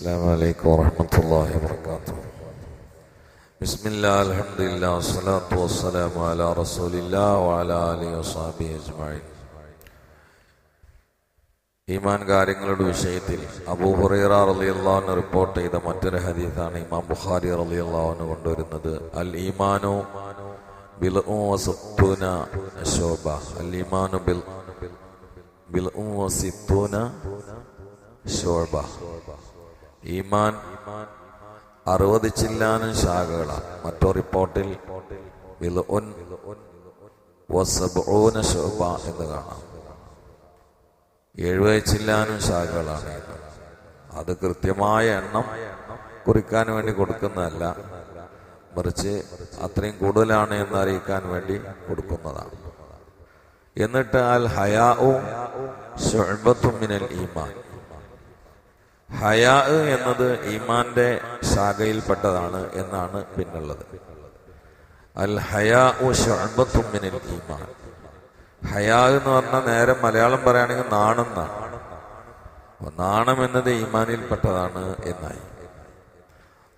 السلام عليكم ورحمة الله وبركاته بسم الله الحمد لله والصلاة والسلام على رسول الله وعلى آله وصحبه أجمعين ഈമാൻ കാര്യങ്ങളുടെ വിഷയത്തിൽ അബൂഹുറൈറ റളിയല്ലാഹു റിപ്പോർട്ട് ചെയ്ത മറ്റൊരു ഹദീസാണ് ഇമാം ബുഖാരി റളിയല്ലാഹു കൊണ്ടുവരുന്നത് അൽ ഈമാനു ബിൽ വസത്തൂന ശോഭ അൽ ഈമാനു ബിൽ ബിൽ വസിത്തൂന ശോഭ ഈമാൻ അറുപത് ചില്ലാനും ശാഖകളാണ് മറ്റോ റിപ്പോർട്ടിൽ എന്ന് കാണാം. എഴുപത് ചില്ലാനും ശാഖകളാണ് അത് കൃത്യമായ എണ്ണം കുറിക്കാൻ വേണ്ടി കൊടുക്കുന്നതല്ല. മറിച്ച് അത്രയും കൂടുതലാണ് എന്ന് അറിയിക്കാൻ വേണ്ടി കൊടുക്കുന്നതാണ് എന്നിട്ട് അൽ ഹയാഉ ശുഅബത്തും മിനൽ ഈമാൻ. ഹയാ എന്നത് ഈമാന്റെ ശാഖയിൽപ്പെട്ടതാണ് എന്നാണ് പിന്നുള്ളത്. അൽ ഹയാഉ ശുഅബത്തും മിനൽ ഈമാൻ. ഹയാ എന്ന് പറഞ്ഞാൽ നേരെ മലയാളം പറയുകയാണെങ്കിൽ നാണം നാണം എന്നത് ഇമാനിൽപ്പെട്ടതാണ് എന്നായി.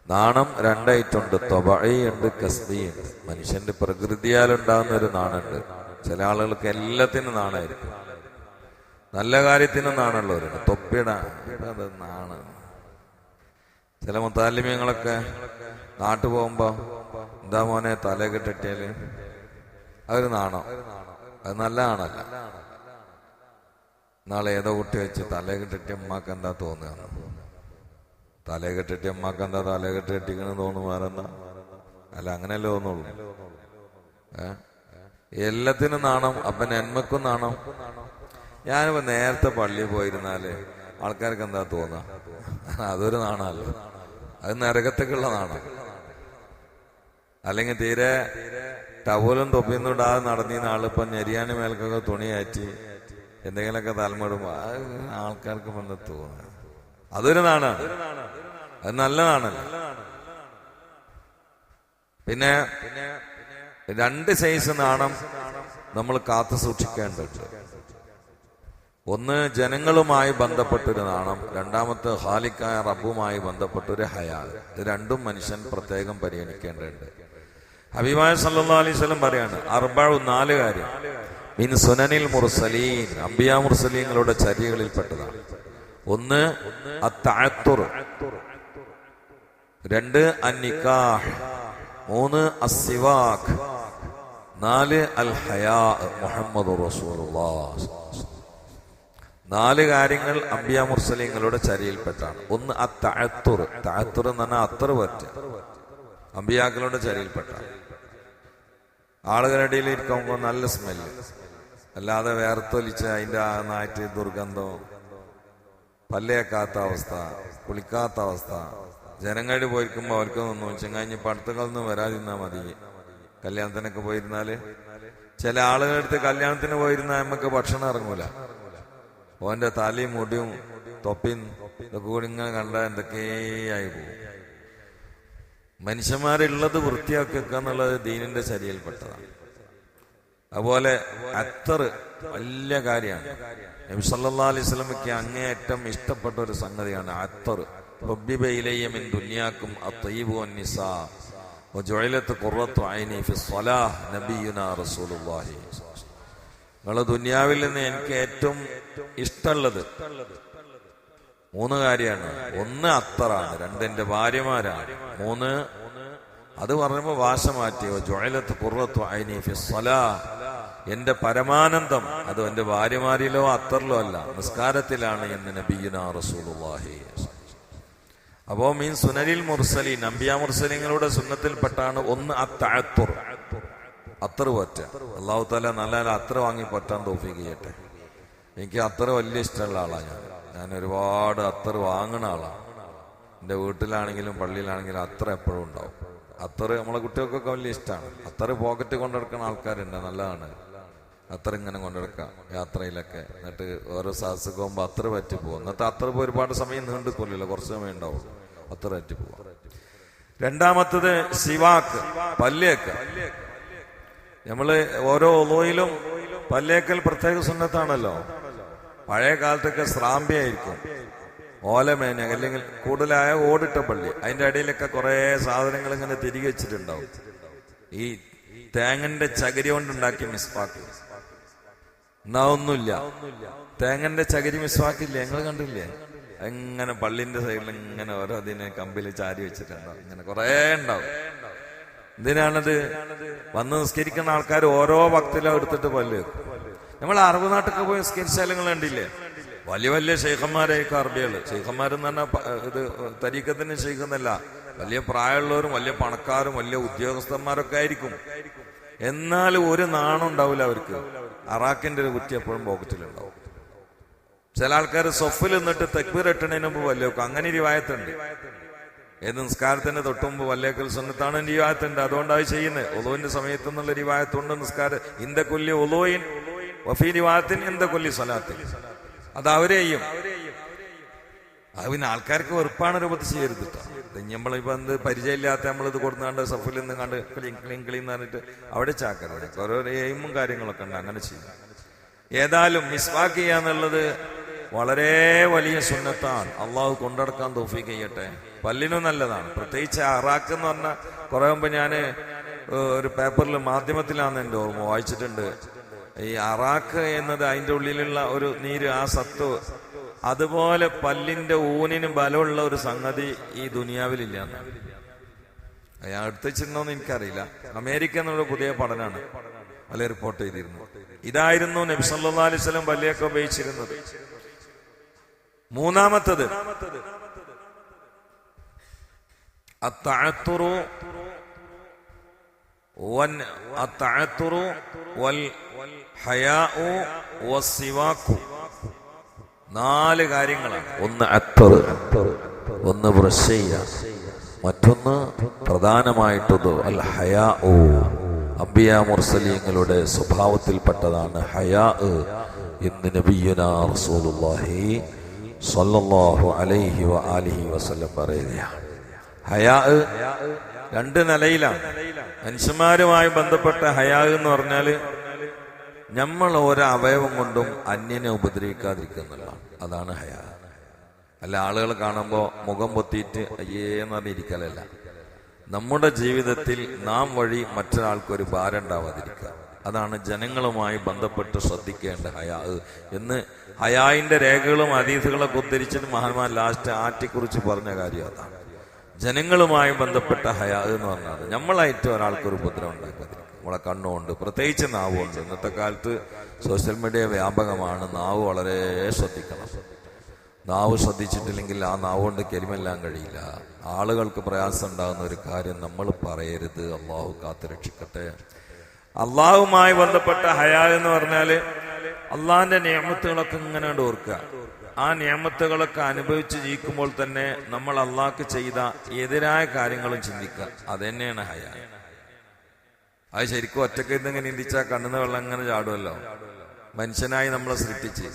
നാണം രണ്ടായിട്ടുണ്ട് തൊബഴയുണ്ട് കസ്തിയുണ്ട് മനുഷ്യന്റെ പ്രകൃതിയാൽ ഉണ്ടാകുന്ന ഒരു നാണുണ്ട്. ചില ആളുകൾക്ക് എല്ലാത്തിനും നാണായിരിക്കും. നല്ല കാര്യത്തിന് നാണല്ലോ തൊപ്പിയുടെ അത് നാണ്. ചില മുത്താലിമ്യങ്ങളൊക്കെ നാട്ടു പോകുമ്പോ എന്താ മോനെ തലകെട്ടിട്ടിയാൽ അതൊരു നാണോ? അത് നല്ല ആണല്ല നാളെ ഏതോ കുട്ടി വെച്ച് തലകെട്ടിട്ട് അമ്മയ്ക്ക് എന്താ തോന്നുക? തലകെട്ടിട്ട് അമ്മയ്ക്ക് എന്താ തലകെട്ടിട്ടിക്കണെന്ന് തോന്നുന്നു വേറെന്താ? അല്ല അങ്ങനെയല്ലേ തോന്നുള്ളൂ. ഏ? എല്ലാത്തിനും നാണം അപ്പൻ എന്മക്കും നാണം. ഞാനിപ്പോ നേരത്തെ പള്ളിയിൽ പോയിരുന്നാൽ ആൾക്കാർക്ക് എന്താ തോന്നുക അതൊരു നാണല്ലോ. അത് നരകത്തേക്കുള്ള നാണം. അല്ലെങ്കിൽ തീരെ ടവലും തൊപ്പിയൊന്നും ഇടാതെ നടന്നിരുന്ന ആളിപ്പം ഞെരിയാണി മേൽക്കൊക്കെ തുണി കയറ്റി എന്തെങ്കിലുമൊക്കെ തലമുടുമ്പോ ആൾക്കാർക്ക് വന്ന് തോന്നുക അതൊരു നാണാണ് അത് നല്ല നാണല്ല? പിന്നെ രണ്ട് സൈസ് നാണം നമ്മൾ കാത്തു സൂക്ഷിക്കേണ്ടതുണ്ട്. ഒന്ന് ജനങ്ങളുമായി ബന്ധപ്പെട്ടൊരു നാണം. രണ്ടാമത്തെ ഹാലിക്കായ റബ്ബുമായി ബന്ധപ്പെട്ടൊരു ഹയാൽ. ഇത് രണ്ടും മനുഷ്യൻ പ്രത്യേകം പരിഗണിക്കേണ്ടതുണ്ട്. ഹബീബായ സല്ലാ അലൈഹി സ്വലം പറയാണ് അർബാഴു നാല് കാര്യം. മിൻ സുനനിൽ മുർസലീൻ അംബിയ മുർസലീങ്ങളുടെ ചര്യകളിൽപ്പെട്ടതാണ്. ഒന്ന് രണ്ട് അന്നിക്കാഹ് മൂന്ന് അസിവാഖ് നാല് അൽ ഹയാ മുഹമ്മദ് റസൂലുള്ളാഹ് നാല് കാര്യങ്ങൾ അംബിയ മുർസലിങ്ങളുടെ ചരിയിൽപ്പെട്ടാണ്. ഒന്ന് ആ തഴത്തുർ എന്ന് പറഞ്ഞാൽ അത്തർ പറ്റ. അമ്പിയാക്കളുടെ ചരിയിൽപ്പെട്ടാണ്. ആളുകളുടെ ഇരിക്കുമ്പോൾ നല്ല സ്മെല്ല് അല്ലാതെ വേർത്തൊലിച്ച് ആ നാറ്റ് ദുർഗന്ധം പല്ലേക്കാത്ത അവസ്ഥ കുളിക്കാത്ത അവസ്ഥ. ജനങ്ങളുടെ പോയിരിക്കുമ്പോൾ അവർക്ക് നിന്നു ചെങ്ങാഞ്ഞ് പടുത്തുകളിൽ നിന്ന് വരാതിരുന്നാ മതി. കല്യാണത്തിനൊക്കെ പോയിരുന്നാൽ? ചില ആളുകളുടെ അടുത്ത് കല്യാണത്തിന് പോയിരുന്നാൽ നമുക്ക് ഭക്ഷണം ഇറങ്ങൂല. ഓന്റെ തലയും മുടിയും തൊപ്പിയും ഇതൊക്കെ കൂടി ഇങ്ങനെ കണ്ട എന്തൊക്കെയായി പോകും മനുഷ്യന്മാരുള്ളത് വൃത്തിയാക്കി വെക്കുക എന്നുള്ളത് ദീനിന്റെ ശരിയിൽപ്പെട്ടതാണ് അതുപോലെ അത്തർ വലിയ കാര്യമാണ്. നബി സല്ലാ അലൈഹി അങ്ങേയറ്റം ഇഷ്ടപ്പെട്ട ഒരു സംഗതിയാണ് അത്തർ. ഹൊബിബയിലെയ്യമിൻ ദുനിയാക്കും അത്തയ്യബു നിസാ വജുഅലത്ത് ഖുറത്തു ഐനി ഫി സ്വലാഹ് നബിയുന റസൂലുള്ളാഹി. നിങ്ങളെ ദുനിയാവിൽ നിന്ന് എനിക്ക് ഏറ്റവും ഇഷ്ടമുള്ളത് മൂന്ന് കാര്യമാണ്. ഒന്ന് അത്തറാണ് രണ്ട് എന്റെ ഭാര്യമാരാണ്. മൂന്ന് അത് പറയുമ്പോ വാശ മാറ്റിയോ ജോയലത്ത് കുറത്തു എന്റെ പരമാനന്ദം അത് എന്റെ ഭാര്യമാരിലോ അത്തറിലോ അല്ല നിസ്കാരത്തിലാണ് എന്ന് നബീന റസൂലുള്ളാഹി. അപ്പോ മീൻ സുനലിൽ മുർസലീൻ നമ്പിയ മുർസലിങ്ങളുടെ സുന്നത്തിൽപ്പെട്ടാണ് ഒന്ന് അത്തഅത്തുർ. അത്തർ പറ്റ. അള്ളാഹു താല നല്ല നല്ല അത്തർ വാങ്ങി പറ്റാൻ തോഫിക്ക് ചെയ്യട്ടെ. എനിക്ക് അത്ര വലിയ ഇഷ്ടമുള്ള ആളാണ് ഞാൻ. ഞാൻ ഒരുപാട് അത്ര വാങ്ങുന്ന ആളാണ് എന്റെ വീട്ടിലാണെങ്കിലും പള്ളിയിലാണെങ്കിലും അത്ര എപ്പോഴും ഉണ്ടാവും. അത്ര നമ്മളെ കുട്ടികൾക്കൊക്കെ വലിയ ഇഷ്ടമാണ് അത്ര പോക്കറ്റ് കൊണ്ടെടുക്കുന്ന ആൾക്കാരുണ്ട് നല്ലതാണ്. അത്ര ഇങ്ങനെ കൊണ്ടെടുക്കാം യാത്രയിലൊക്കെ. എന്നിട്ട് ഓരോ സാഹസക്ക് പോകുമ്പോൾ അത്തർ പറ്റി പോകും എന്നിട്ട് അത്ര ഒരുപാട് സമയം നീണ്ടു കൊല്ലില്ല കുറച്ച് സമയം ഉണ്ടാവും. അത്ര പറ്റി പോവാം. രണ്ടാമത്തത് ശിവാക്ക് പല്ലേക്ക് നമ്മൾ ഓരോ ഒലോയിലും പല്ലേക്കൽ പ്രത്യേക സുന്നത്താണല്ലോ. പഴയ കാലത്തൊക്കെ സ്രാമ്പിയായിരിക്കും. ഓലമേന അല്ലെങ്കിൽ കൂടുതലായ ഓടിട്ട പള്ളി. അതിന്റെ അടിയിലൊക്കെ കുറേ സാധനങ്ങൾ ഇങ്ങനെ തിരികെ വെച്ചിട്ടുണ്ടാവും. ഈ തേങ്ങന്റെ ചകിരി കൊണ്ടുണ്ടാക്കിയ മിസ്വാക്ക്. എന്നാ ഒന്നുമില്ല. തേങ്ങന്റെ ചകിരി മിസ്വാക്കില്ലേ ഞങ്ങൾ കണ്ടില്ലേ? എങ്ങനെ പള്ളിന്റെ സൈഡിൽ ഇങ്ങനെ ഓരോ അതിനെ കമ്പിൽ ചാരി വെച്ചിട്ടുണ്ടാവും. ഇങ്ങനെ കുറേ ഉണ്ടാവും. എന്തിനാണത്? വന്ന് നിസ്കരിക്കുന്ന ആൾക്കാർ ഓരോ ഭക്തിലും എടുത്തിട്ട് പല്ല്. നമ്മൾ അറബ് നാട്ടൊക്കെ പോയി നിസ്കരിച്ചാലും കണ്ടില്ലേ? വലിയ വലിയ ഷെയ്ഖന്മാരായിരിക്കും അറബികൾ. ഷെയ്ഖന്മാരെന്ന് പറഞ്ഞാൽ ഇത് തരീക്കത്തിന് ഷെയ്ഖെന്നല്ല വലിയ പ്രായമുള്ളവരും വലിയ പണക്കാരും വലിയ ഉദ്യോഗസ്ഥന്മാരൊക്കെ ആയിരിക്കും. എന്നാലും ഒരു നാണം ഉണ്ടാവില്ല അവർക്ക്. അറാക്കിന്റെ ഒരു കുറ്റി എപ്പോഴും പോക്കറ്റിലുണ്ടാവും. ചില ആൾക്കാർ സൊഫിൽ നിന്നിട്ട് തെക്ബീർ എട്ടണതിന് മുമ്പ് അങ്ങനെ റിവായത്തുണ്ട് ഏത് നിസ്കാരത്തിന്റെ തൊട്ട് മുമ്പ് വല്ലേക്കൽ സുന്നത്താണ് രീവായത്തിന്റെ അതുകൊണ്ടാണ് ചെയ്യുന്നത്. ഒലോവിന്റെ സമയത്ത് എന്നുള്ള രീവായത്തുണ്ട് നിസ്കാരം. ഇന്ത കൊല്ലി ഒലോയിൻ വഫീ രീവായത്തിൻ ഇന്ത കൊല്ലി സ്വലാത്തിൻ. അത് അവരെയും അത് പിന്നെ ആൾക്കാർക്ക് വെറുപ്പാണ് രൂപത്തിൽ ചെയ്യരുത് കേട്ടോ നമ്മളിപ്പോ എന്ത് പരിചയമില്ലാത്ത നമ്മളിത് കൊടുത്താണ്ട് സഫിൽ നിന്ന് കണ്ട് ക്ലീൻ ക്ലീൻ ക്ലീൻ എന്ന് പറഞ്ഞിട്ട് അവിടെ ചാക്കരുത്. ഓരോ എയിമും കാര്യങ്ങളൊക്കെ ഉണ്ട്. അങ്ങനെ ചെയ്യുക ഏതായാലും മിസ്വാക്ക് ചെയ്യാന്നുള്ളത് വളരെ വലിയ സുന്നത്താണ്. അള്ളാഹു കൊണ്ടടക്കാൻ തോഫി ചെയ്യട്ടെ. പല്ലിനും നല്ലതാണ്. പ്രത്യേകിച്ച് അറാക്ക് എന്ന് പറഞ്ഞാൽ കുറെ മുമ്പ് ഞാൻ ഒരു പേപ്പറിൽ മാധ്യമത്തിലാണ് എന്റെ ഓർമ്മ വായിച്ചിട്ടുണ്ട്. ഈ അറാക്ക് എന്നത് അതിന്റെ ഉള്ളിലുള്ള ഒരു നീര് ആ സത്ത്. അതുപോലെ പല്ലിന്റെ ഊനിന് ബലമുള്ള ഒരു സംഗതി ഈ ദുനിയാവിലില്ല ഞാൻ എന്ന് എനിക്കറിയില്ല. അമേരിക്ക എന്നുള്ള പുതിയ പഠനമാണ് അല്ല റിപ്പോർട്ട് ചെയ്തിരുന്നു. ഇതായിരുന്നു നബി സല്ലല്ലാഹു അലൈഹി വസല്ലം പല്ലിയൊക്കെ ഉപയോഗിച്ചിരുന്നത്. മൂന്നാമത്തത് അത്തഅത്തുറു വൻ والحياء വസ്സിവാക്കു നാല് കാര്യങ്ങളാണ്. ഒന്ന് അത്തറ് ഒന്ന് ബ്രഷ് ചെയ്യുക മറ്റൊന്ന് പ്രധാനമായിട്ടത് അൽ ഹയാ ഓ അംബിയ മുർസലീങ്ങളുടെ സ്വഭാവത്തിൽപ്പെട്ടതാണ് ഹയാ എന്ന് നബിയുന റസൂലുള്ളാഹി സ്വല്ലല്ലാഹു അലൈഹി വ ആലിഹി വസല്ലം പറയുകയാണ്. ഹയാ രണ്ട് നിലയിലാണ്. മനുഷ്യന്മാരുമായി ബന്ധപ്പെട്ട ഹയാ എന്ന് പറഞ്ഞാൽ നമ്മൾ ഓരോ അവയവം കൊണ്ടും അന്യനെ ഉപദ്രവിക്കാതിരിക്കുന്നുള്ളതാണ് അതാണ് ഹയാ അല്ല ആളുകൾ കാണുമ്പോൾ മുഖം പൊത്തിയിട്ട് അയ്യേന്ന് നമ്മുടെ ജീവിതത്തിൽ നാം വഴി മറ്റൊരാൾക്കൊരു ഭാരം ഉണ്ടാവാതിരിക്കുക. അതാണ് ജനങ്ങളുമായി ബന്ധപ്പെട്ട് ശ്രദ്ധിക്കേണ്ട ഹയാ എന്ന് ഹയായിന്റെ രേഖകളും അതീതുകളൊക്കെ ഉദ്ധരിച്ചിട്ട് മഹാന്മാർ ലാസ്റ്റ് ആറ്റിക്കുറിച്ച് പറഞ്ഞ കാര്യം അതാണ്. ജനങ്ങളുമായി ബന്ധപ്പെട്ട ഹയാ എന്ന് പറഞ്ഞാൽ നമ്മളായിട്ട് ഒരാൾക്കൊരു ഉപദ്രവം ഉണ്ടാക്കാതിരിക്കുക. നമ്മളെ കണ്ണുകൊണ്ട് പ്രത്യേകിച്ച് നാവുകൊണ്ട്. ഇന്നത്തെ കാലത്ത് സോഷ്യൽ മീഡിയ വ്യാപകമാണ്. നാവ് വളരെ ശ്രദ്ധിക്കണം. നാവ് ശ്രദ്ധിച്ചിട്ടില്ലെങ്കിൽ ആ നാവ് കൊണ്ട് കരിമെല്ലാം കഴിയില്ല. ആളുകൾക്ക് പ്രയാസം ഉണ്ടാകുന്ന ഒരു കാര്യം നമ്മൾ പറയരുത്. അള്ളാഹു കാത്തു രക്ഷിക്കട്ടെ. അള്ളാഹുമായി ബന്ധപ്പെട്ട ഹയാ എന്ന് പറഞ്ഞാൽ അള്ളാഹിന്റെ നിയമത്തുകളൊക്കെ ഇങ്ങനെ ഓർക്കുക. ആ നിയമത്തുകളൊക്കെ അനുഭവിച്ച് ജീവിക്കുമ്പോൾ തന്നെ നമ്മൾ അള്ളാഹ്ക്ക് ചെയ്ത എതിരായ കാര്യങ്ങളും ചിന്തിക്കുക. അതന്നെയാണ് ഹയാ. അത് ശരിക്കും ഒറ്റയ്ക്ക് ഇന്നിങ്ങനെ ഇന്തിച്ചാൽ കണ്ണുന്ന വെള്ളം ഇങ്ങനെ ചാടുമല്ലോ മനുഷ്യനായി നമ്മളെ സൃഷ്ടിച്ച്.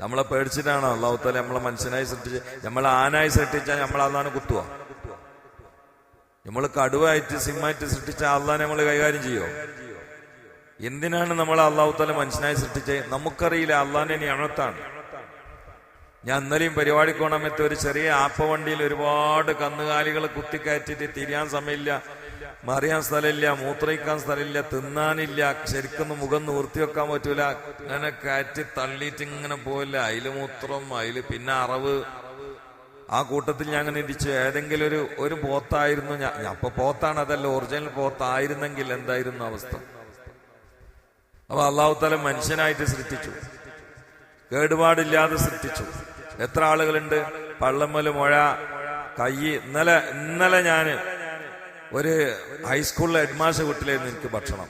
നമ്മളെ പേടിച്ചിട്ടാണോ? അള്ളാഹുത്താല നമ്മളെ മനുഷ്യനായി സൃഷ്ടിച്ച്. നമ്മളെ ആനായി സൃഷ്ടിച്ചാൽ നമ്മൾ അതാണ് കുത്തുക നമ്മൾ കടുവായിട്ട് സിംഹമായിട്ട് സൃഷ്ടിച്ച അള്ളാനെ നമ്മൾ കൈകാര്യം ചെയ്യുമോ എന്തിനാണ് നമ്മൾ അള്ളാഹുത്താല മനുഷ്യനായി സൃഷ്ടിച്ചത്? നമുക്കറിയില്ല. അള്ളാന്റെ നിയമത്താണ്. ഞാൻ ഇന്നലെയും പരിപാടി കോണമെത്ത് ഒരു ചെറിയ ആപ്പ വണ്ടിയിൽ ഒരുപാട് കന്നുകാലികളെ കുത്തിക്കയറ്റിട്ട് തിരിയാൻ സമയമില്ല മറിയാൻ സ്ഥലമില്ല മൂത്രയിക്കാൻ സ്ഥലമില്ല തിന്നാനില്ല ശരിക്കൊന്ന് മുഖം നിവർത്തി വെക്കാൻ പറ്റൂല. അങ്ങനെ കയറ്റി തള്ളിയിട്ട് ഇങ്ങനെ പോയില്ല അതിൽ മൂത്രം അതിൽ പിന്നെ അറവ്. ആ കൂട്ടത്തിൽ ഞാൻ അങ്ങനെ ഇരിച്ചു. ഏതെങ്കിലും ഒരു ഒരു പോത്തായിരുന്നു ഞാൻ. അപ്പൊ പോത്താണ് അതല്ല ഒറിജിനൽ പോത്തായിരുന്നെങ്കിൽ എന്തായിരുന്നു അവസ്ഥ? അപ്പൊ അള്ളാഹുത്തല മനുഷ്യനായിട്ട് സൃഷ്ടിച്ചു. കേടുപാടില്ലാതെ സൃഷ്ടിച്ചു. എത്ര ആളുകളുണ്ട്? പള്ളമ്മൽ മുഴ കൈ ഇന്നലെ ഇന്നലെ ഞാൻ ഒരു ഹൈസ്കൂളിലെ ഹെഡ്മാസ്റ്റർ വീട്ടിലായിരുന്നു എനിക്ക് ഭക്ഷണം.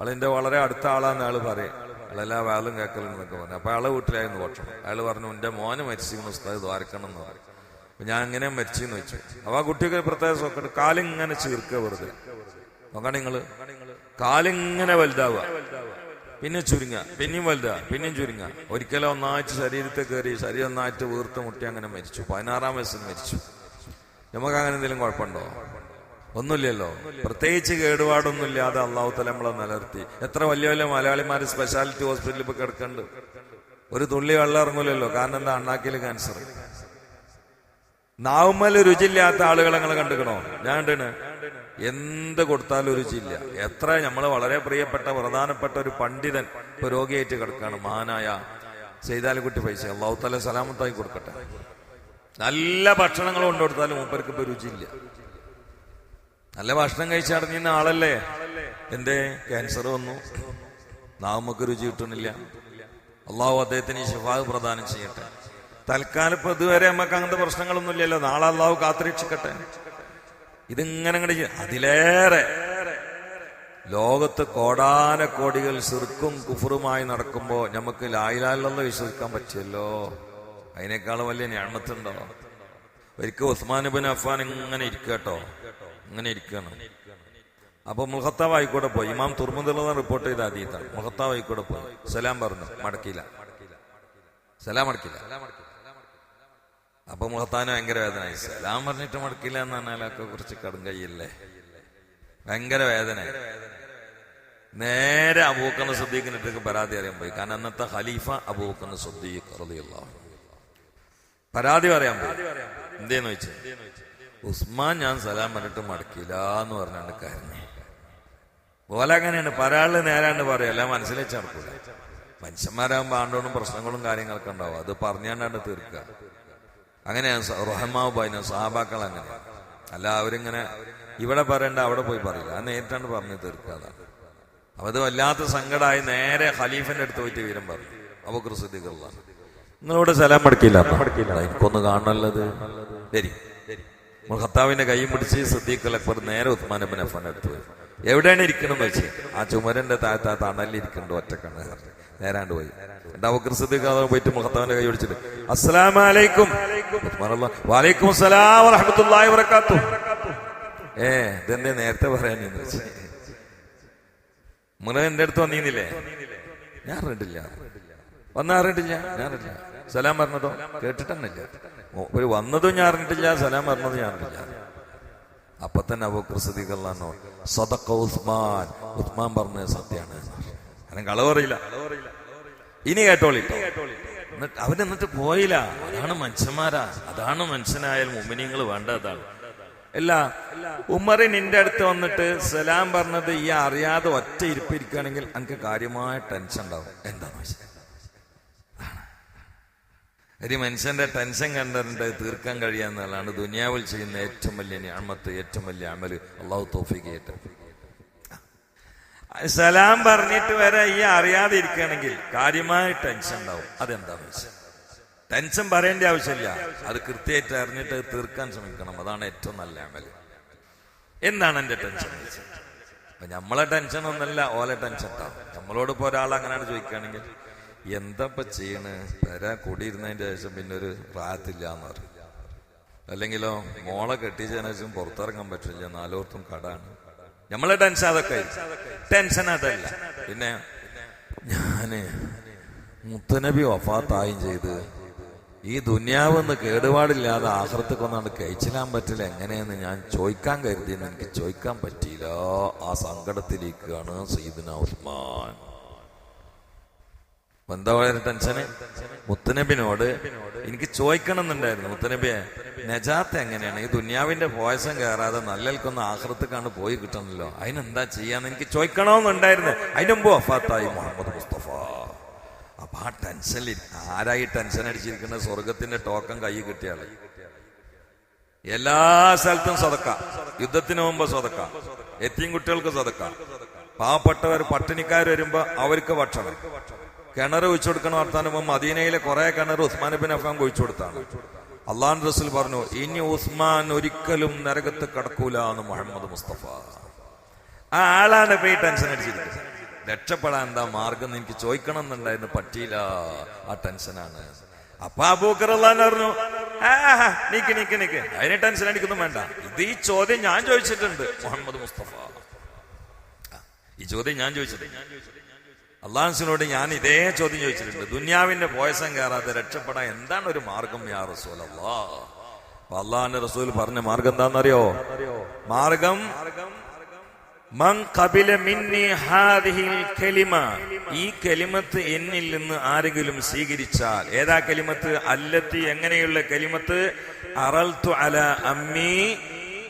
അളിന്റെ വളരെ അടുത്ത ആളാന്ന് ആൾ പറയും. അളെല്ലാം വേളും കേൾക്കലെന്നൊക്കെ പറഞ്ഞു. അപ്പൊ അയാളെ വീട്ടിലായിരുന്നു ഭക്ഷണം. അയാൾ പറഞ്ഞു എന്റെ മോന് മരിച്ചിരുന്നു ഉസ്താദ് ദ്വാരക്കണം എന്ന് പറയും അപ്പൊ ഞാൻ അങ്ങനെ മരിച്ചെന്ന് വെച്ചു അപ്പൊ ആ കുട്ടിക്ക് ഒരു പ്രത്യേക സോക്കട്ട് കാലിങ്ങനെ ചീർക്കുക വെറുതെ. നോക്കണം നിങ്ങൾ. കാലിങ്ങനെ വലുതാവുക. പിന്നെ ചുരുങ്ങുക പിന്നെയും വലുതാ പിന്നെയും ചുരുങ്ങുക. ഒരിക്കലും ഒന്നായിട്ട് ശരീരത്തെ കയറി ശരീരം ഒന്നായിട്ട് വീർത്ത് മുട്ടി അങ്ങനെ മരിച്ചു. പതിനാറാം വയസ്സിൽ മരിച്ചു. നമുക്ക് അങ്ങനെ എന്തെങ്കിലും കുഴപ്പമുണ്ടോ? ഒന്നുമില്ലല്ലോ. പ്രത്യേകിച്ച് കേടുപാടൊന്നുമില്ലാതെ അള്ളാഹു തല നമ്മളെ നിലനിർത്തി. എത്ര വലിയ വലിയ മലയാളിമാര് സ്പെഷ്യാലിറ്റി ഹോസ്പിറ്റലിൽ ഇപ്പൊ കിടക്കണ്ട്. ഒരു തുള്ളി വെള്ളം ഇറങ്ങൂലല്ലോ. കാരണം എന്താ? അണ്ണാക്കിൽ ക്യാൻസർ നാവുമ്മൽ രുചിയില്ലാത്ത ആളുകളെ നിങ്ങൾ കണ്ടുക്കണോ ഞാൻ കണ്ടിന്. എന്ത് കൊടുത്താലും രുചിയില്ല. എത്ര നമ്മൾ വളരെ പ്രിയപ്പെട്ട പ്രധാനപ്പെട്ട ഒരു പണ്ഡിതൻ ഇപ്പൊ രോഗിയായിട്ട് കിടക്കാണ്. മഹാനായ ചെയ്താലുകുട്ടി പൈസ. അള്ളാഹു സലാമത്തായി കൊടുക്കട്ടെ. നല്ല ഭക്ഷണങ്ങൾ കൊണ്ടു കൊടുത്താലും മൂപ്പർക്ക് ഇപ്പൊ രുചിയില്ല. നല്ല ഭക്ഷണം കഴിച്ചടഞ്ഞിരുന്ന ആളല്ലേ? എന്തേ? ക്യാൻസർ വന്നു. നാവുമ്മക്ക് രുചി കിട്ടണില്ല അള്ളാഹു അദ്ദേഹത്തിന് ഈ ശിഫാവ് പ്രദാനം ചെയ്യട്ടെ. തൽക്കാലം ഇപ്പൊ ഇതുവരെ നമുക്ക് അങ്ങനത്തെ പ്രശ്നങ്ങളൊന്നും ഇല്ലല്ലോ നാളെ അള്ളാഹു കാത്തിരക്ഷിക്കട്ടെ. ഇതിങ്ങനെ അങ്ങോട്ട് അതിലേറെ ലോകത്ത് കോടാനക്കോടികൾ സിർക്കും കുഫറുമായി നടക്കുമ്പോ നമുക്ക് ലായിലാലെന്ന് വിശ്വസിക്കാൻ പറ്റിയല്ലോ? അതിനേക്കാൾ വലിയ ഞാമത്തുണ്ടോ? ഒരിക്കൽ ഉസ്മാൻ ബിൻ അഫ്ഫാൻ ഇങ്ങനെ ഇരിക്കട്ടോ ഇങ്ങനെ ഇരിക്കണം അപ്പൊ മുഹത്താവ് ആയിക്കോട്ടെ പോയി. ഇമാം തുർമുദുള്ള റിപ്പോർട്ട് ചെയ്ത അതീതാണ്. മുഹത്താവ് ആയിക്കോട്ടെ പോയി. സലാം പറഞ്ഞു. മടക്കിയില്ല. സലാം മടക്കില്ല അപ്പൊ മുഹത്താന് ഭയങ്കര വേദനയായി സലാം പറഞ്ഞിട്ട് മടക്കില്ല എന്ന് പറഞ്ഞാലൊക്കെ കുറച്ച് കടും കയ്യല്ലേ ഭയങ്കര വേദന നേരെ അബൂക്കന്ന് ശ്രദ്ധിക്കുന്നിട്ട് പരാതി അറിയാൻ പോയി. കാരണം അന്നത്തെ ഖലീഫ അബൂക്കന്ന് ശ്രദ്ധിക്കുള്ള പരാതി പറയാൻ പോയി. എന്തേന്ന് വെച്ച് ഉസ്മാൻ ഞാൻ സലാം പറഞ്ഞിട്ട് മടക്കില്ല എന്ന് പറഞ്ഞാണ് കരഞ്ഞു. പോലെ അങ്ങനെയാണ്. പരാളിൽ നേരാണ്ട് പറയല്ല മനസ്സിലെ നടക്കൂല. മനുഷ്യന്മാരാകുമ്പോ ആണ്ടോടും പ്രശ്നങ്ങളും കാര്യങ്ങളൊക്കെ ഉണ്ടാവും. അത് പറഞ്ഞാണ്ടാണ്ട് തീർക്കുക. അങ്ങനെയാണ് ബൈന സഹാബാക്കൾ അങ്ങനെ. അല്ല അവരിങ്ങനെ ഇവിടെ പറയണ്ട അവിടെ പോയി പറയില്ല. അത് നേരിട്ടാണ് പറഞ്ഞു തീർക്കുക അതാണ് അപ്പൊ അത് വല്ലാത്ത സങ്കടമായി നേരെ ഖലീഫിന്റെ അടുത്ത് പോയിട്ട് വീരം പറഞ്ഞു. അപ്പൊ കൃസിദ്ധികളാണ് നിങ്ങളിവിടെ സലാം മടക്കില്ല എനിക്കൊന്ന് കാണുന്നത് ശരി. ഖത്താവിന്റെ കൈയും പിടിച്ച് സിദ്ദീഖ് അക്ബർ നേരെ ഉസ്മാൻ ബിൻ അഫാൻ അടുത്ത് പോയി. എവിടെയാണ് ഇരിക്കണം വെച്ച് ആ ചുമരന്റെ താഴത്ത് ആ തണലിരിക്കുന്നുണ്ട് ഒറ്റക്കണ്ണ്. നേരാണ്ട് പോയി. എന്റെ അവക്കർ സിദ്ധിക്കാതെ പോയിട്ട് മുഖത്താവിന്റെ കൈ പിടിച്ചിട്ട്. അസ്സലാമലൈക്കും വാലൈക്കും അസ്സലാം വറഹമത്തുള്ളാഹി വബറകാത്തു ഏ ഇതെന്നെ നേരത്തെ വെച്ച് മുന എന്റെ അടുത്ത് വന്നിരുന്നില്ലേ ഞാൻ അറിഞ്ഞിട്ടില്ല. വന്ന അറിഞ്ഞിട്ടില്ല? ഞാൻ അറിഞ്ഞില്ല സലാം പറഞ്ഞതോ? കേട്ടിട്ടന്നില്ല ഒരു വന്നതും ഞാൻ അറിഞ്ഞിട്ടില്ല സലാം പറഞ്ഞതും ഞാൻ അറിഞ്ഞില്ല അപ്പൊ തന്നെ അബൂക്കർ സിദ്ദീഖ് അള്ളാഹു സദഖ ഉസ്മാൻ. ഉസ്മാൻ പറഞ്ഞത് സത്യാണ് കളവ് പറയില്ല. ഇനി കേട്ടോളി എന്നിട്ട് അവൻ എന്നിട്ട് പോയില്ല. അതാണ് മനുഷ്യന്മാരാ. അതാണ് മനുഷ്യനായാൽ മുമ്മിനിങ്ങൾ വേണ്ടതാണ്. അല്ല ഉമ്മറി നിന്റെ അടുത്ത് വന്നിട്ട് സലാം പറഞ്ഞത് ഈ അറിയാതെ ഒറ്റ ഇരിപ്പിരിക്കുകയാണെങ്കിൽ എനിക്ക് കാര്യമായ ടെൻഷൻ ഉണ്ടാവും. എന്താന്ന് വെച്ചാൽ ഒരു മനുഷ്യന്റെ ടെൻഷൻ കണ്ടിട്ട് തീർക്കാൻ കഴിയാന്നുള്ളതാണ് ദുനിയാവിൽ ചെയ്യുന്ന ഏറ്റവും വലിയ ഞാമത്ത് ഏറ്റവും വലിയ അമൽ. അള്ളാഹു തോഫിക്ക് ഏറ്റവും സലാം പറഞ്ഞിട്ട് വരെ ഈ അറിയാതെ ഇരിക്കുകയാണെങ്കിൽ കാര്യമായ ടെൻഷൻ ഉണ്ടാവും. അതെന്താന്ന് വെച്ചാൽ ടെൻഷൻ പറയേണ്ട ആവശ്യമില്ല. അത് കൃത്യമായിട്ട് അറിഞ്ഞിട്ട് തീർക്കാൻ ശ്രമിക്കണം. അതാണ് ഏറ്റവും നല്ല അമൽ. എന്താണ് എന്റെ ടെൻഷൻ? അപ്പൊ നമ്മളെ ടെൻഷൻ ഒന്നല്ല ഓലെ ടെൻഷൻ ഉണ്ടാവും നമ്മളോട് ഇപ്പോൾ ഒരാൾ അങ്ങനെയാണ് ചോദിക്കുകയാണെങ്കിൽ എന്താ ഇപ്പൊ ചെയ്യണ്? കൂടിയിരുന്നതിന്റെ ശേഷം പിന്നെ ഒരു പ്രായത്തില്ല എന്ന് പറയും. അല്ലെങ്കിലോ മോളെ കെട്ടിച്ചതിനു ശേഷം പുറത്തിറങ്ങാൻ പറ്റില്ല നാലോർത്തും കടാണ് നമ്മളെ ടെൻഷൻ അതൊക്കെ ടെൻഷൻ അതല്ല. പിന്നെ ഞാൻ മുത്തനബി വഫാത്തായും ചെയ്ത് ഈ ദുന്യാവെന്ന് കേടുപാടില്ലാതെ ആഹൃത്തക്കൊന്നാണ്ട് കഴിച്ചിടാൻ പറ്റില്ല. എങ്ങനെയെന്ന് ഞാൻ ചോദിക്കാൻ കരുതിയെന്ന് എനിക്ക് ചോദിക്കാൻ പറ്റിയില്ല. ആ സങ്കടത്തിലേക്കാണ് സീദന ഉസ്മാൻ. എന്താ ടെൻഷന്? മുത്തനബിനോട് എനിക്ക് ചോദിക്കണം എന്നുണ്ടായിരുന്നു മുത്തനബിയെ നജാത്ത് എങ്ങനെയാണ്? ഈ ദുന്യാവിന്റെ പോയസം കയറാതെ നല്ലൽക്കൊന്ന് ആഹൃത്തക്കാണ് പോയി കിട്ടണല്ലോ. അതിനെന്താ ചെയ്യാന്ന് എനിക്ക് ചോദിക്കണമെന്നുണ്ടായിരുന്നു. അതിന് മുമ്പ് മുഹമ്മദ് മുസ്തഫ. അപ്പൊ ആ ടെൻഷനിൽ ആരായി ടെൻഷൻ അടിച്ചിരിക്കുന്ന സ്വർഗത്തിന്റെ ടോക്കൺ കൈ കിട്ടിയാൾ എല്ലാ സ്ഥലത്തും സ്വതക്ക. യുദ്ധത്തിന് മുമ്പ് സ്വതക്ക. എത്തിയും കുട്ടികൾക്ക് സ്വതക്ക. പാവപ്പെട്ടവർ പട്ടിണിക്കാർ വരുമ്പോ അവർക്ക് ഭക്ഷണം. കിണർ ഒഴിച്ചു കൊടുക്കണ വർത്താനം മദീനയിലെ കുറെ കിണർ ഉസ്മാൻ ബിൻ അഫാൻ ഒഴിച്ചു കൊടുത്താണ്. അള്ളാൻ റസൂൽ പറഞ്ഞു ഇനി ഉസ്മാൻ ഒരിക്കലും നരകത്ത് കടക്കൂല എന്ന് മുഹമ്മദ് മുസ്തഫ. ആ ആളാണ് ഇപ്പൊ ടെൻഷൻ അടിച്ചിരിക്കുന്നത്. രക്ഷപ്പെടാൻ എന്താ മാർഗം എനിക്ക് ചോദിക്കണം എന്നുണ്ടായിരുന്നു. പറ്റിയില്ല. ആ ടെൻഷനാണ്. അപ്പൊ അബൂക്കർ പറഞ്ഞു ആ നീക്ക് നീക്ക് നീക്ക്. അതിന് ടെൻഷൻ അടിക്കുന്നു വേണ്ട. ഇത് ഈ ചോദ്യം ഞാൻ ചോദിച്ചിട്ടുണ്ട്. മുഹമ്മദ് മുസ്തഫ. ഈ ചോദ്യം ഞാൻ ചോദിച്ചിട്ടുണ്ട്. അള്ളാഹുസിനോട് ഞാൻ ഇതേ ചോദ്യം ചോദിച്ചിട്ടുണ്ട്. ദുന്യാവിന്റെ പോയസം കയറാതെ രക്ഷപ്പെടാൻ എന്താണ് ഒരു മാർഗം യാ റസൂൽ അള്ളാ അള്ളാഹിന്റെ റസൂൽ പറഞ്ഞ മാർഗം എന്താണെന്നറിയോ? മാർഗം ഈ കലിമത്ത് എന്നിൽ നിന്ന് ആരെങ്കിലും സ്വീകരിച്ചാൽ ഏതാ കലിമത്ത്? അല്ലത്തി എങ്ങനെയുള്ള കലിമത്ത്? അറൽത്തു അല അമ്മി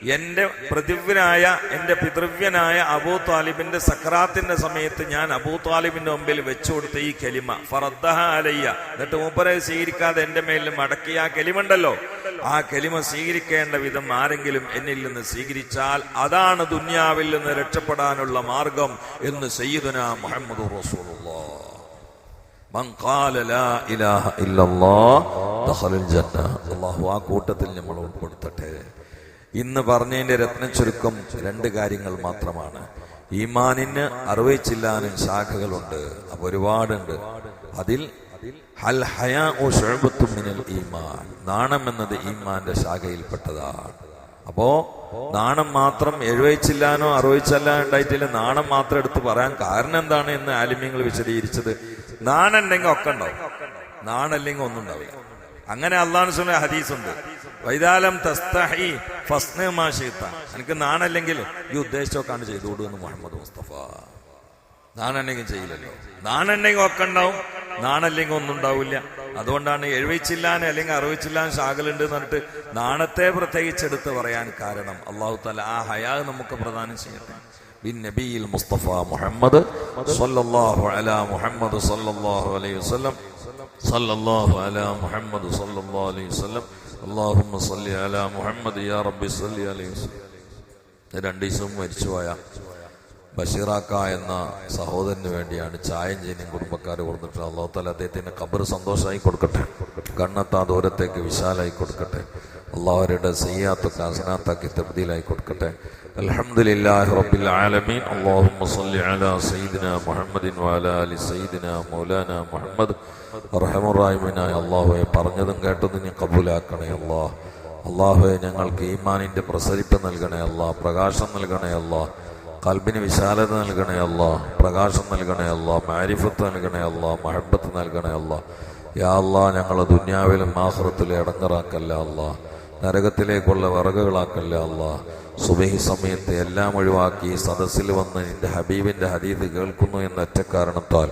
എന്റെ പ്രതിവ്യനായ എന്റെ പിതൃവ്യനായ അബൂ താലിബിന്റെ സക്രാത്തിന്റെ സമയത്ത് ഞാൻ അബൂ താലിബിന്റെ മുമ്പിൽ വെച്ചു കൊടുത്ത ഈ കലിമ. ഫറദ്ദഹ അലയ്യ. എന്നിട്ട് മൂപ്പരെ സ്വീകരിക്കാതെ എന്റെ മേലിൽ മടക്കിയ ആ കലിമുണ്ടല്ലോ. ആ കലിമ സ്വീകരിക്കേണ്ട വിധം ആരെങ്കിലും എന്നിൽ നിന്ന് സ്വീകരിച്ചാൽ അതാണ് ദുന്യാവിൽ നിന്ന് രക്ഷപ്പെടാനുള്ള മാർഗം എന്ന് സയ്യിദുന മുഹമ്മദ് റസൂലുള്ള. അല്ലാഹു ആ കൂട്ടത്തിൽ നമ്മൾ ഉൾപ്പെടുത്തട്ടെ. ഇന്ന് പറഞ്ഞതിന്റെ രത്ന ചുരുക്കം രണ്ട് കാര്യങ്ങൾ മാത്രമാണ്. ഈമാനിന് അറിവച്ചില്ലാനും ശാഖകളുണ്ട്. അപ്പൊ ഒരുപാടുണ്ട്. അതിൽ ഹൽ ഹയാ മിനൽ ഈമാൻ. നാണം എന്നത് ഈമാന്റെ ശാഖയിൽപ്പെട്ടതാണ് അപ്പോ നാണം മാത്രം എഴുവച്ചില്ലാനോ അറുവച്ചല്ലാനോ ഉണ്ടായിട്ടില്ല. നാണം മാത്രം എടുത്ത് പറയാൻ കാരണം എന്താണ് എന്ന് ആലിമ്യങ്ങൾ വിശദീകരിച്ചത്. നാണല്ലെങ്കിൽ ഒക്കെ ഉണ്ടാവും. നാണല്ലെങ്കിൽ ഒന്നും ഉണ്ടാവില്ല. അങ്ങനെ അള്ളാഹു ഹദീസ് ഉണ്ട് വൈതാലം തസ്തഹി എനിക്ക് നാണല്ലെങ്കിൽ ഈ ഉദ്ദേശിച്ചൊക്കെയാണ് ചെയ്തുകൊടു എന്ന് മുഹമ്മദ് മുസ്തഫ. നാണല്ലെങ്കിൽ ചെയ്യില്ലല്ലോ. നാണല്ലെങ്കിൽ ഒക്കെ ഉണ്ടാവും. നാണല്ലെങ്കിൽ ഒന്നും ഉണ്ടാവില്ല. അതുകൊണ്ടാണ് എഴുവിച്ചില്ലാന്ന് അല്ലെങ്കിൽ അറിവിച്ചില്ലാൻ ശാഖലുണ്ട് എന്ന് പറഞ്ഞിട്ട് നാണത്തെ പ്രത്യേകിച്ചെടുത്ത് പറയാൻ കാരണം അള്ളാഹു താല ആ ഹയാ നമുക്ക് പ്രദാനം ചെയ്യട്ടെ. നബിയിൽ മുസ്തഫ മുഹമ്മദ് സല്ലല്ലാഹു അലാ മുഹമ്മദ് സല്ലല്ലാഹു അലൈഹി വസല്ലം. സല്ലല്ലാഹു അലാ മുഹമ്മദ് സല്ലല്ലാഹു അലൈഹി വസല്ലം. അല്ലാഹുമ്മ സല്ലി അലാ മുഹമ്മദ് യാ റബ്ബി സല്ലി അലൈഹി രണ്ട് ദിവസവും മരിച്ചുപോയ ബഷീറാക്ക എന്ന സഹോദരന് വേണ്ടിയാണ് ചായം ചെയ്യുന്ന കുടുംബക്കാർ കൊടുത്തിട്ട് അള്ളാഹു താല അദ്ദേഹത്തിന് കബർ സന്തോഷമായി കൊടുക്കട്ടെ. കണ്ണത്താ ദൂരത്തേക്ക് വിശാലായി കൊടുക്കട്ടെ. അള്ളാഹുരുടെ സയ്യാത്തൊക്കെ അസനാത്താക്കി തൃപ്തിയിലായി കൊടുക്കട്ടെ. അൽഹംദുലില്ലാഹി റബ്ബിൽ ആലമീൻ. സല്ലി അലാ മുഹമ്മദിൻ അള്ളാഹുവെ പറഞ്ഞതും കേട്ടതും നീ കബൂലാക്കണേ അള്ളാഹ് അള്ളാഹുവെ ഞങ്ങൾക്ക് ഈമാനിന്റെ പ്രസരിപ്പ് നൽകണേ അള്ളാഹ് പ്രകാശം നൽകണേ അല്ലാ കൽബിന് വിശാലത നൽകണേ അല്ല പ്രകാശം നൽകണേ അല്ല മാരിഫത്ത് നൽകണേ അല്ല മഹബത്ത് നൽകണേ അല്ല. യാ അല്ലാ ഞങ്ങളെ ദുന്യാവിലും ആഹ്റത്തിലും ഇടങ്ങറാക്കല്ല അല്ല. നരകത്തിലേക്കുള്ള വിറകുകളാക്കല്ല അല്ല. സുബഹി സമയത്ത് എല്ലാം ഒഴിവാക്കി സദസ്സിൽ വന്ന് നിന്റെ ഹബീബിന്റെ ഹദീദ് കേൾക്കുന്നു എന്ന ഒറ്റ കാരണത്താൽ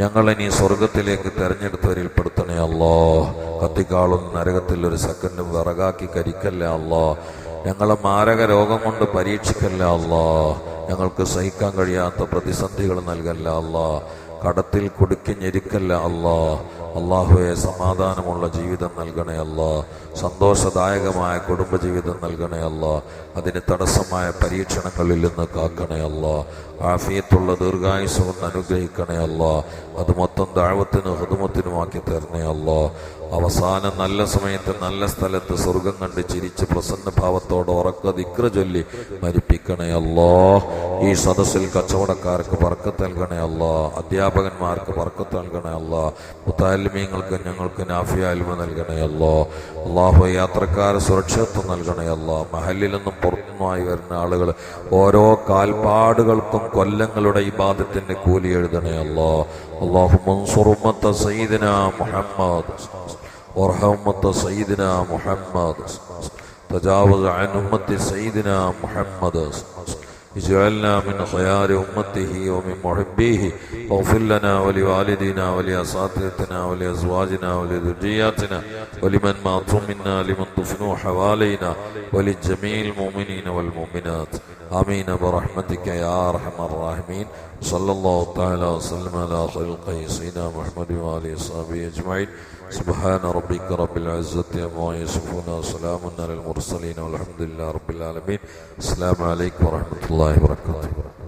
ഞങ്ങളെ നീ സ്വർഗത്തിലേക്ക് തെരഞ്ഞെടുത്തവരിൽ പെടുത്തണേ അല്ലോ. കത്തിക്കാളും നരകത്തിൽ ഒരു സെക്കൻഡും വിറകാക്കി കരിക്കല്ല അല്ലോ. ഞങ്ങളെ മാരക രോഗം കൊണ്ട് പരീക്ഷിക്കല്ല അല്ലാ. ഞങ്ങൾക്ക് സഹിക്കാൻ കഴിയാത്ത പ്രതിസന്ധികൾ നൽകല്ല അല്ലാ. കടത്തിൽ കുടുക്കി ഞെരുക്കല്ല അല്ലാ. അള്ളാഹുവെ സമാധാനമുള്ള ജീവിതം നൽകണേ അല്ലാ. സന്തോഷദായകമായ കുടുംബജീവിതം നൽകണേ അല്ലാ. അതിന് തടസ്സമായ പരീക്ഷണങ്ങളിൽ നിന്ന് കാക്കണേ അല്ലാ. ആഫിയത്തുള്ള ദീർഘായുസവും അനുഗ്രഹിക്കണേ അല്ലാ. അത് മൊത്തം ദാഴ്വത്തിനും ഹൃദമത്തിനുമാക്കി തരണേ അല്ലാ. അവസാനം നല്ല സമയത്ത് നല്ല സ്ഥലത്ത് സ്വർഗം കണ്ട് ചിരിച്ച് പ്രസന്ന ഭാവത്തോടെ ഉറക്ക ദിക്ര ചൊല്ലി മരിപ്പിക്കണേ അല്ലോ. ഈ സദസ്സിൽ കച്ചവടക്കാർക്ക് പറക്കത്ത് നൽകണേ അല്ലോ. അധ്യാപകന്മാർക്ക് പറക്കത്ത് നൽകണേ അല്ലോ. മുത്താലിമീങ്ങൾക്ക് ഞങ്ങൾക്ക് നാഫിയാൽമ നൽകണേ അല്ലോ. അള്ളാഹു യാത്രക്കാർ സുരക്ഷിതത്വം നൽകണേ അല്ലോ. മഹലിൽ നിന്നും പുറത്തുനിന്നുമായി വരുന്ന ആളുകൾ ഓരോ കാൽപാടുകൾക്കും കൊല്ലങ്ങളുടെ ഇബാദത്തിന്റെ കൂലി എഴുതണേ അല്ലോ. അള്ളാഹു മൻസുറുമത്ത സയ്യിദിന മുഹമ്മദ്. وارحم سيدنا محمد. تجاوز عن أمة سيدنا محمد. اجعلنا من خيار أمته ومن محبيه واغفر لنا ولوالدينا ولأساتذتنا ولأزواجنا ولذرياتنا ولمن ماتوا منا لمن دفنوا حوالينا ولجميع المؤمنين والمؤمنات آمين برحمتك يا أرحم الراحمين صلى الله تعالى وسلم على خلقه سيدنا محمد وآله وصحبه أجمعين سبحان ربك رب العزة عما يصفون وسلام على المرسلين والحمد لله رب العالمين السلام عليكم ورحمة الله വാഹമത്തുള്ളാഹി വർക്കാത്തു